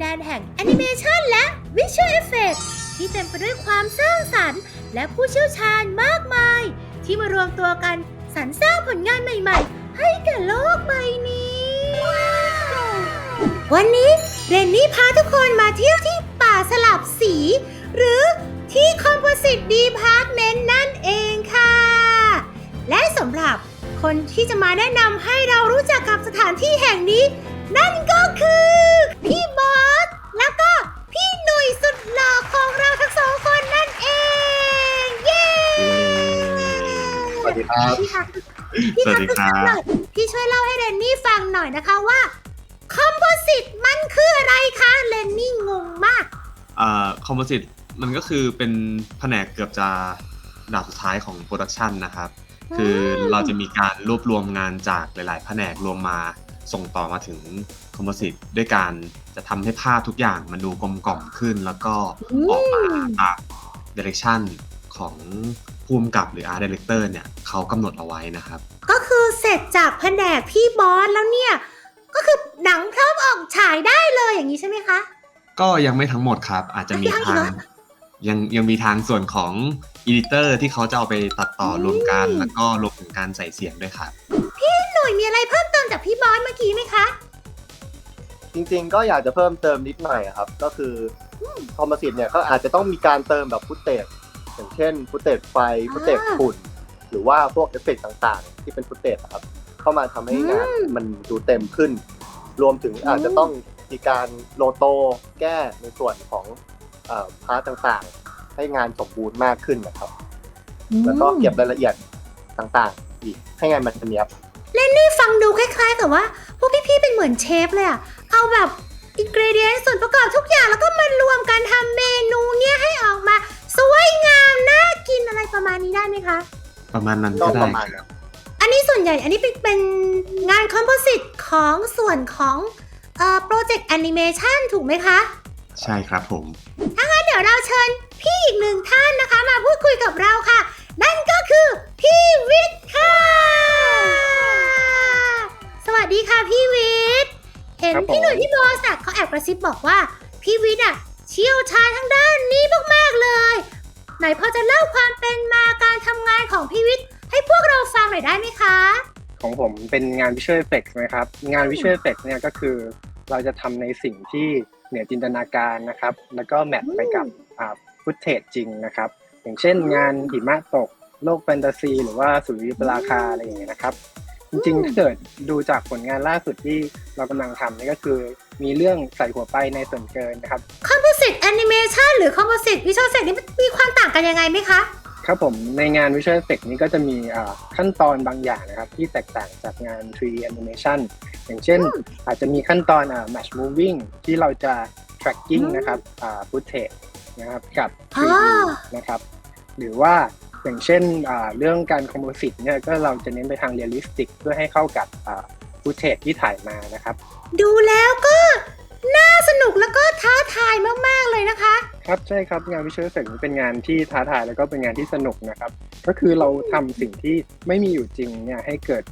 แดนแห่งแอนิเมชันและวิชวลเอฟเฟกที่เต็มไปด้วยความสร้างสรรค์ และผู้เชี่ยวชาญมากมาย ที่มารวมตัวกันสรรสร้างผลงานใหม่ๆ ให้แก่โลกใบนี้ วันนี้เรนนี่พาทุกคนมาเที่ยวที่ป่าสลับสี หรือที่คอมโพสิตดีพาร์ m เมนต์นั่นเองค่ะ และสำหรับคนที่จะมาแนะนำให้เรารู้จักกับสถานที่แห่งนี้ นั่นก็คือพี่บอส แล้วก็พี่หนุ่ยสุดหล่อของเราทั้งสองคนนั่นเอง เย้ สวัสดี ครับพี่คะพี่สวัสดีครับหน่อยพี่ช่วยเล่าให้เรนนี่ฟังหน่อยนะคะว่าคอมโพสิตมันคืออะไรคะเรนนี่งงมาก อ่าคอมโพสิตมันก็คือเป็นแผนกเกือบจะดาบสุดท้ายของโปรดักชันนะครับคือเราจะมีการรวบรวมงานจากหลาย ๆ แผนกรวมมาส่งต่อมาถึงคอมโพสิตด้วยการจะทำให้ภาพทุกอย่างมันดูกลมกล่อมขึ้น แล้วก็อืมออกมาตามเดเรคชัน ของภูมิกับหรืออาร์ตดีเลกเตอร์เนี่ยเขากำหนดเอาไว้นะครับ ก็คือเสร็จจากแผนกพี่บอสแล้วเนี่ย ก็คือหนังพร้อมออกฉายได้เลยอย่างนี้ใช่ไหมคะ ก็ยังไม่ทั้งหมดครับ อาจจะมียังอีกทางเหรอยังยังมีทางส่วนของอีดิเตอร์ที่เขาจะเอาไปตัดต่ออืมรวมกัน แล้วก็รวมถึงการใส่เสียงด้วยครับหน่วยมีอะไรเพิ่มเติมจากพี่บอสเมื่อกี้ไหมคะ จริงๆ ก็อยากจะเพิ่มเติมนิดหน่อยอะครับ ก็คือคอมโพสิตเนี่ยก็อาจจะต้องมีการเติมแบบฟุตเตจ อย่างเช่นฟุตเตจไฟฟุตเตจอ่าฝุ่นหรือว่าพวกเอฟเฟกต์ต่างๆ ที่เป็นฟุตเตจอะครับ เข้ามาทำให้งานอืมมันดูเต็มขึ้น รวมถึงอาจจะต้องมีการโลโตแก้ในส่วนของเอ่อพาร์ทต่างๆ ให้งานสมบูรณ์มากขึ้นนะครับ แล้วก็เก็บรายละเอียดต่างๆ อีกให้งานมันเนียบนี่ฟังดูคล้าย ๆ กับว่า พวกพี่ๆเป็นเหมือนเชฟเลยอะเอาแบบอินกรเดียนส่วนประกอบทุกอย่างแล้วก็มารวมกันทำเมนู คะ ประมาณนั้นก็ก็ได้ประมาณครับนั้นอันนี้ส่วนใหญ่อันนี้เป็นเป็นงานคอมโพสิตของส่วนของเอ่อโปรเจกต์แอนิเมชันถูกไหมคะ ใช่ครับผมงั้นเดี๋ยวเราเชิญพี่อีกหนึ่งท่านนะคะ มาพูดคุยกับเราค่ะ นั่นก็คือพี่วิทย์ค่ะ สวัสดีค่ะพี่วิทย์เห็นครับผม พี่หนุ่ยพี่บอสอะเขาแอบกระซิบบอกว่า พี่วิทย์อะเชี่ยวชาญทางด้านนี้มากๆเลย ไหนพอจะเล่าความเป็นมาการทำงานของพี่วิทย์ให้พวกเราฟังหน่อยได้ไหมคะ ของผมเป็นงาน Visual Effects นะครับ งาน Visual Effects เนี่ยก็คือ เราจะทำในสิ่งที่เหนือจินตนาการนะครับ แล้วก็แมทไปกับฟุตเทจจริงนะครับ อย่างเช่นงานหิมะตก โลกแฟนตาซี หรือว่าสุริยุปราคาอะไรอย่างเงี้ยนะครับ จริงๆถ้าเกิดดูจากผลงานล่าสุดที่เรากำลังทำนี่ก็คือ มีเรื่องใส่หัวไปในส่วนเกินนะครับ ค สิตแอนิเมชันหรือคอมโพสิตวิชวลเฟกนี่มันมีความต่างกันยังไงไหมคะ ครับผมในงาน Visual Effects นี้ก็จะมีอ่าขั้นตอนบางอย่างนะครับ ที่แตกต่างจากงาน 3D Animation อย่างเช่น อาจจะมีขั้นตอนอ่า Match Moving ที่เราจะ tracking อืมนะครับอ่า footage นะครับกับอ่า 3D นะครับหรือว่าอย่างเช่นอ่าเรื่องการ composite เนี่ยก็เราจะเน้นไปทาง realistic เพื่อให้เข้ากับอ่า footage ที่ถ่ายมานะครับ ดูแล้วก็ น่าสนุกแล้วก็ท้าทายมากๆเลยนะคะ ครับใช่ครับงาน Visual Effects นี้เป็นงานที่ท้าทายแล้วก็เป็นงานที่สนุกนะครับ ก็คือเราทำสิ่งที่ไม่มีอยู่จริงเนี่ยให้เกิด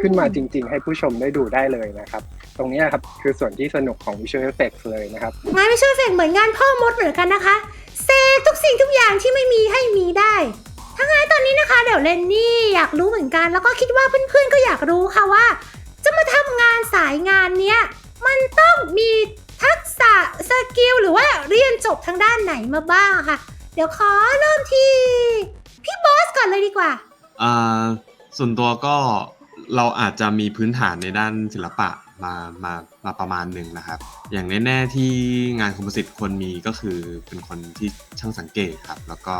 ขึ้นมาจริง ๆ ให้ผู้ชมได้ดูได้เลยนะครับ ตรงเนี้ยครับคือส่วนที่สนุกของ Visual Effects เลยนะครับ งานวิชวลเฟกเหมือนงานพ่อมดเหมือนกันนะคะเซทุกสิ่งทุกอย่างที่ไม่มีให้มีได้ถ้างั้นตอนนี้นะคะเดี๋ยวเลนนี่อยากรู้เหมือนกัน แล้วก็คิดว่าเพื่อนๆก็อยากรู้ค่ะว่า จะมาทำงานสายงานเนี้ย จบทางด้านไหนมาบ้างค่ะ เดี๋ยวขอเริ่มที่พี่บอสก่อนเลยดีกว่า อ่าส่วนตัวก็เราอาจจะมีพื้นฐานในด้านศิลปะมามามาประมาณหนึ่งนะครับ อย่างแน่ๆที่งานคอมโพสิตควรมีก็คือเป็นคนที่ช่างสังเกตครับ แล้วก็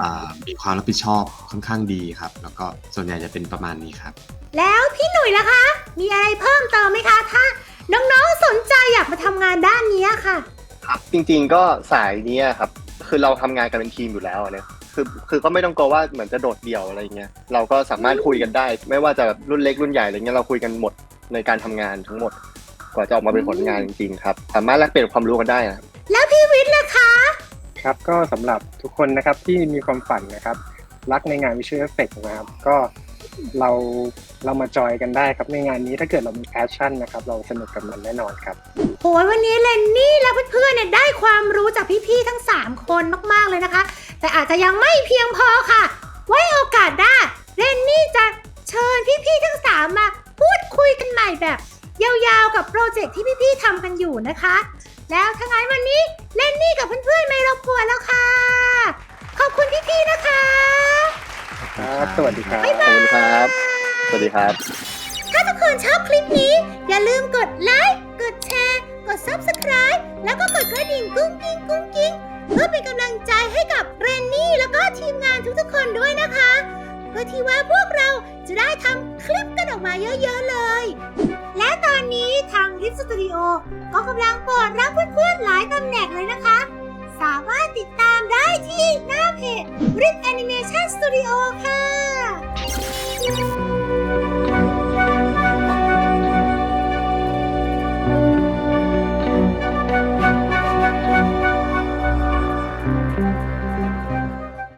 อ่ามีความรับผิดชอบค่อนข้างดีครับ แล้วก็ส่วนใหญ่จะเป็นประมาณนี้ครับ แล้วพี่หนุ่ยล่ะคะ มีอะไรเพิ่มเติมไหมคะ ถ้าน้องๆสนใจอยากมาทำงานด้านเนี้ยค่ะ ครับจริงๆก็สายเนี้ยครับ คือเราทำงานกันเป็นทีมอยู่แล้วอะเนี่ยคือคือก็ไม่ต้องกลัวว่าเหมือนจะโดดเดี่ยวอะไรเงี้ยเราก็สามารถคุยกันได้ ไม่ว่าจะแบบรุ่นเล็กรุ่นใหญ่อะไรเงี้ยเราคุยกันหมดในการทำงานทั้งหมด กว่าจะออกมาเป็นผลงานจริงๆครับสามารถแลกเปลี่ยนความรู้กันได้นะครับแล้วพี่วิทย์ล่ะคะ ครับก็สำหรับทุกคนนะครับที่มีความฝันนะครับ รักในงาน Visual Effects นะครับก็เราเรามาจอยกันได้ครับในงานนี้ถ้าเกิดเรามี passion นะครับ เราสนุกกับมันแน่นอนครับ โหยวันนี้เลนนี่และเพื่อนๆเนี่ยได้ความรู้จากพี่ๆทั้ง 3 คนมากๆเลยนะคะ แต่อาจจะยังไม่เพียงพอค่ะ ไว้โอกาสหน้าเรนนี่จะเชิญพี่ๆทั้ง 3 มาพูดคุยกันใหม่แบบยาวๆกับโปรเจกต์ที่พี่ๆทำกันอยู่นะคะ แล้วทั้างนั้นวันนี้เรนนี่กับเพื่อนๆไม่รบกวนแล้วค่ะ ขอบคุณพี่ๆนะคะ ครับ สวัสดีครับขอบคุณครับสวัสดีครับ ถ้าทุกคนชอบคลิปนี้ อย่าลืมกดไลค์กดแชร์กด Subscribe แล้วก็กดกระดิ่งกุ้งกิ้งกุ้งกิ้งเพื่อเป็นกำลังใจให้กับเรนนี่แล้วก็ทีมงานทุกๆคนด้วยนะคะ เพื่อที่ว่าพวกเราจะได้ทำคลิปกันออกมาเยอะๆเลย และตอนนี้ทางริฟสตูดิโอก็กำลังเปิดรับเพื่อนๆหลายตำแหน่งเลยนะคะ สามารถติดตามได้ที่หน้าเพจ RIP Animation Studio ค่ะ